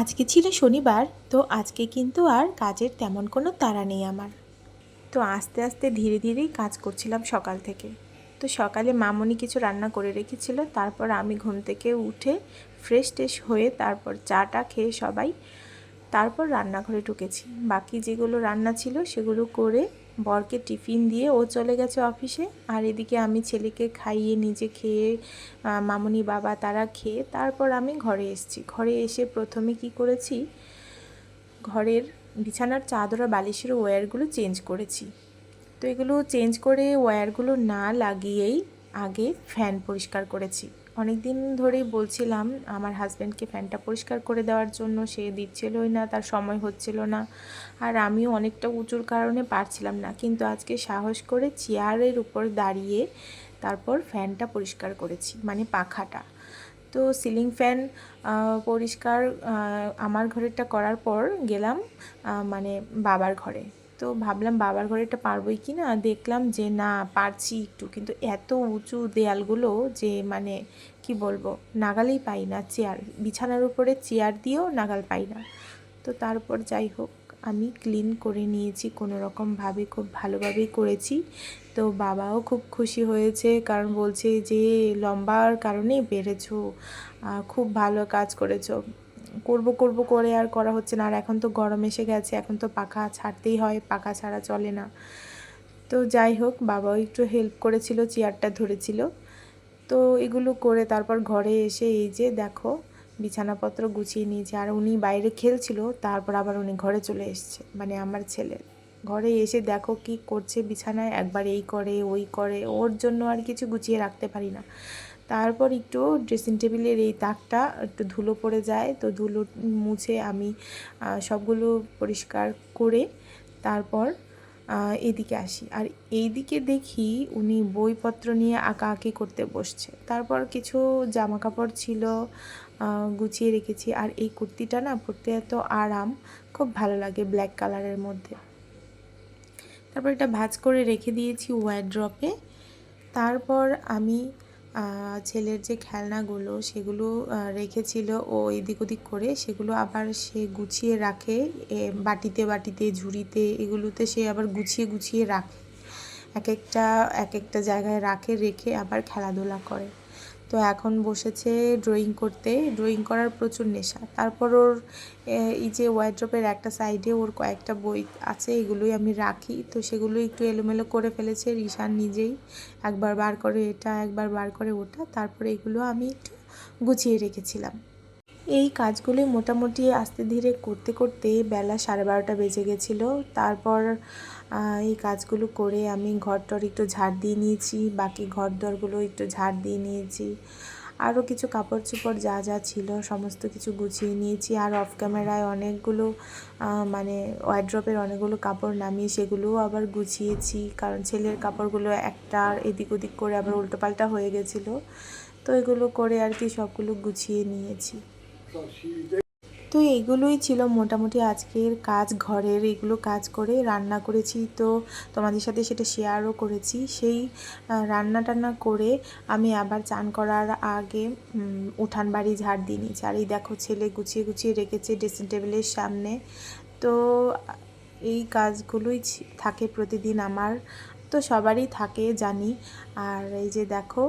আজকে ছিল শনিবার, তো আজকে কিন্তু আর কাজের তেমন কোনো তাড়া নেই আমার। তো আস্তে আস্তে ধীরে ধীরেই কাজ করছিলাম সকাল থেকে। তো সকালে মামনি কিছু রান্না করে রেখেছিল, তারপর আমি ঘুম থেকে উঠে ফ্রেশ ট্রেশ হয়ে তারপর চাটা খেয়ে সবাই তারপর রান্নাঘরে ঢুকেছি। বাকি যেগুলো রান্না ছিল সেগুলো করে বরকে টিফিন দিয়ে ও চলে গেছে অফিসে। আর এদিকে আমি ছেলেকে খাইয়ে, নিজে খেয়ে মামনি বাবা, তারা খেয়ে তারপর আমি ঘরে এসেছি। ঘরে এসে প্রথমে কি করেছি? ঘরের বিছানার চাদর আর বালিশের ওয়্যারগুলো চেঞ্জ করেছি। তো এগুলো চেঞ্জ করে ওয়্যারগুলো না লাগিয়েই আগে ফ্যান পরিষ্কার করেছি। অনেক দিন ধরেই বলছিলাম, আমার হাজব্যান্ডকে ফ্যানটা পরিষ্কার করে দেওয়ার জন্য, সে দিচ্ছিলই না, তার সময় হচ্ছিল না। আর আমিও অনেকটা উঁচুর কারণে পারছিলাম না, কিন্তু আজকে সাহস করে চেয়ারের উপর দাঁড়িয়ে তারপর ফ্যানটা পরিষ্কার করেছি মানে পাখাটা। তো সিলিং ফ্যান পরিষ্কার আমার ঘরেরটা করার পর গেলাম মানে বাবার ঘরে। তো ভাবলাম বাবার ঘরেরটা পারবোই কি না? দেখলাম যে, না, পারছি একটু। কিন্তু এত উঁচু দেয়ালগুলো যে মানে কি বলব, নাগালেই পাই না। চেয়ার, বিছানার উপরে চেয়ার দিয়েও নাগাল পাই না। তো তারপর যাই হোক, আমি ক্লিন করে নিয়েছি কোনো রকমভাবে খুব ভালোভাবেই করেছি। তো বাবাও খুব খুশি হয়েছে, কারণ বলছে যে, লম্বার কারণে বেড়েছো খুব ভালো কাজ করেছ। করব করব করে আর করা হচ্ছে না। আর এখন তো গরম এসে গেছে, এখন তো পাখা ছাড়তেই হয়, পাখা ছাড়া চলে না। তো যাই হোক, বাবাও একটু হেল্প করেছিল চেয়ারটা ধরেছিল। তো এগুলো করে তারপর ঘরে এসে এই যে দেখো, বিছানাপত্র গুছিয়ে নিয়েছে। আর উনি বাইরে খেলছিল, তারপর আবার উনি ঘরে চলে এসছে মানে আমার ছেলে। ঘরে এসে দেখো কি করছে বিছানায়, একবার এই করে, ওই করে, ওর জন্য আর কিছু গুছিয়ে রাখতে পারি না। তারপর একটু ড্রেসিং টেবিলের এই তাকটা একটু ধুলো পড়ে যায়, তো ধুলো মুছে আমি সবগুলো পরিষ্কার করে তারপর এদিকে আসি। আর এইদিকে দেখি উনি বইপত্র নিয়ে আঁকাআঁকি করতে বসছে। তারপর কিছু জামা কাপড় ছিল গুছিয়ে রেখেছি। আর এই কুর্তিটা না পরতে এত আরাম, খুব ভালো লাগে ব্ল্যাক কালারের মধ্যে। তারপর এটা ভাঁজ করে রেখে দিয়েছি ওয়ারড্রপে তারপর আমি ছেলের যে খেলনাগুলো সেগুলো রেখেছিল ও এদিক ওদিক করে। সেগুলো আবার সে গুছিয়ে রাখে বাটিতে বাটিতে, ঝুড়িতে, এগুলোতে সে আবার গুছিয়ে গুছিয়ে রাখে। এক একটা এক একটা জায়গায় রাখে, রেখে আবার খেলাধুলা করে। তো এখন বসেছে ড্রয়িং করতে। ড্রয়িং করার প্রচুর নেশা। তারপর ওর এই যে ওয়াইড্রপের একটা সাইডে ওর কয়েকটা বই আছে, এগুলোই আমি রাখি। তো সেগুলো একটু এলোমেলো করে ফেলেছে রিশান নিজেই। একবার বার করে এটা, একবার বার করে ওটা। তারপরে এগুলো আমি একটু গুছিয়ে রেখেছিলাম। এই কাজগুলি মোটামুটি আস্তে ধীরে করতে করতে বেলা সাড়ে বারোটা বেজে গেছিল। তারপর এই কাজগুলো করে আমি ঘর টর একটু ঝাড় দিয়ে নিয়েছি, বাকি ঘর দরগুলো একটু ঝাড় দিয়ে নিয়েছি। আরও কিছু কাপড় চোপড় যা যা ছিল সমস্ত কিছু গুছিয়ে নিয়েছি। আর অফ ক্যামেরায় অনেকগুলো মানে ওয়াইড্রপের অনেকগুলো কাপড় নামিয়ে সেগুলোও আবার গুছিয়েছি। কারণ ছেলের কাপড়গুলো একটা এদিক ওদিক করে আবার উল্টোপাল্টা হয়ে গেছিল। তো এগুলো করে আর কি সবগুলো গুছিয়ে নিয়েছি। তো এইগুলোই ছিল মোটামুটি আজকের কাজ ঘরের, এগুলো কাজ করে রান্না করেছি। তো তোমাদের সাথে সেটা শেয়ারও করেছি। সেই রান্না টান্না করে আমি আবার চান করার আগে উঠান বাড়ি ঝাড় দিয়ে নিয়েছি। আর এই দেখো ছেলে গুছিয়ে গুছিয়ে রেখেছে ড্রেসিং টেবিলের সামনে। তো এই কাজগুলোই থাকে প্রতিদিন আমার। তো সবারই থাকে জানি। আর এই যে দেখো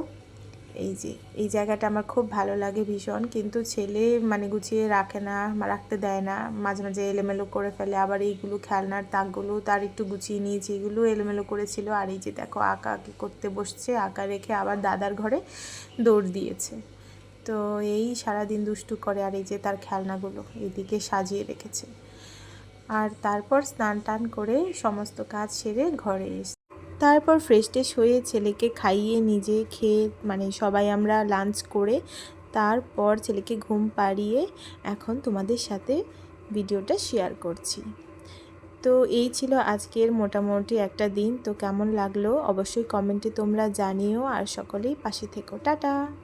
এই যে, এই জায়গাটা আমার খুব ভালো লাগে ভীষণ। কিন্তু ছেলে মানে গুছিয়ে রাখে না রাখতে দেয় না। মাঝে মাঝে এলোমেলো করে ফেলে। আবার এইগুলো খেলনার তাকগুলো তার একটু গুছিয়ে নিয়েছি। এগুলো এলোমেলো করেছিল। আর এই যে দেখো, আঁকা আঁকি করতে বসছে। আঁকা রেখে আবার দাদার ঘরে দৌড় দিয়েছে। তো এই সারাদিন দুষ্টু করে আর এই যে তার খেলনাগুলো এদিকে সাজিয়ে রেখেছে। আর তারপর স্নান টান করে সমস্ত কাজ সেরে ঘরে এসে তারপর ফ্রেশ টেশ হয়ে ছেলেকে খাইয়ে নিজে খেয়ে মানে সবাই আমরা লাঞ্চ করে তারপর ছেলেকে ঘুম পাড়িয়ে এখন তোমাদের সাথে ভিডিওটা শেয়ার করছি। তো এই ছিল আজকের মোটামুটি একটা দিন, তো কেমন লাগল অবশ্যই কমেন্টে তোমরা জানিও আর সকলেই পাশে থেকো, টাটা!